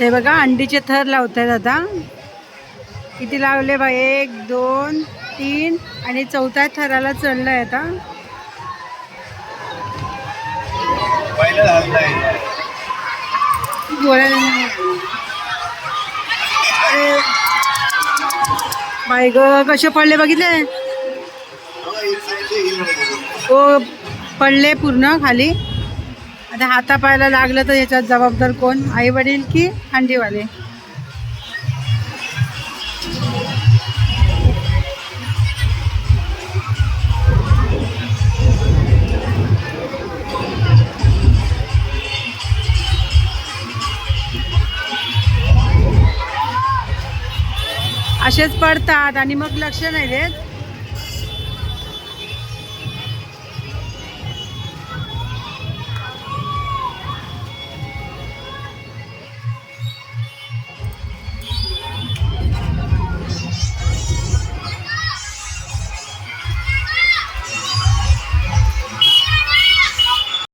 ते बघा अंडीचे थर लावतायत आता. किती लावले बा? एक दोन तीन आणि चौथ्या थराला आता. गोळ्या नाही. अरे. बाई ग कसे पडले बघितले? ओ पडले पूर्ण खाली. आता हातापायला लागलं तर याच्यात जबाबदार कोण? आई वडील की हंडीवाले? असेच पडतात आणि मग लक्ष नाही देत.